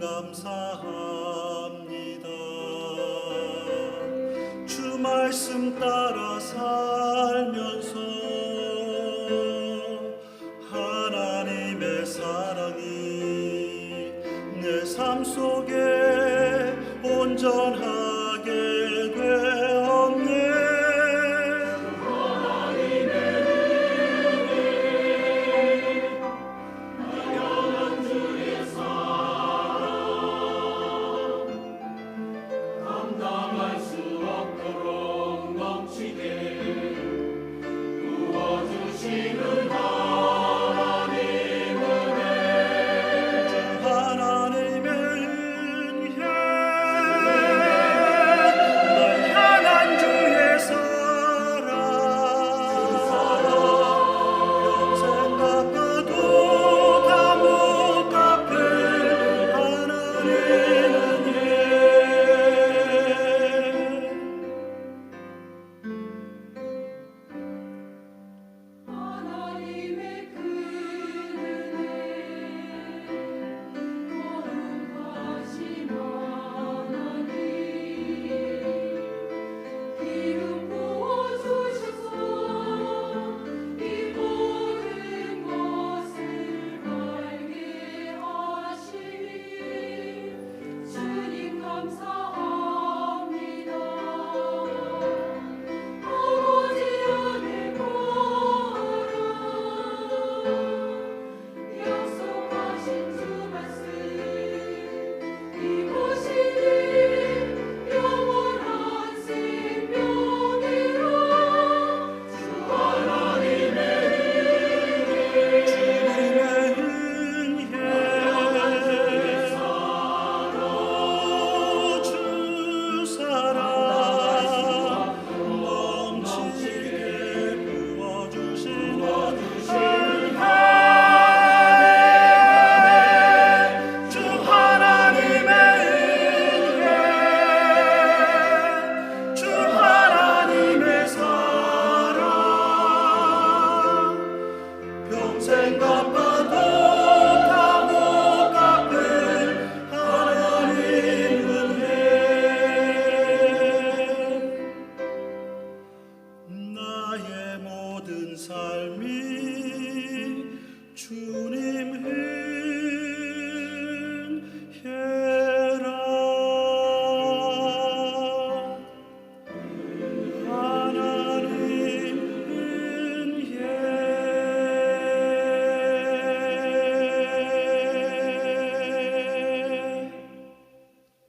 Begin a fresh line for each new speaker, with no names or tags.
감사합니다. 주 말씀 따라 살면서 하나님의 사랑이 내 삶 속에 온전한 Senhor.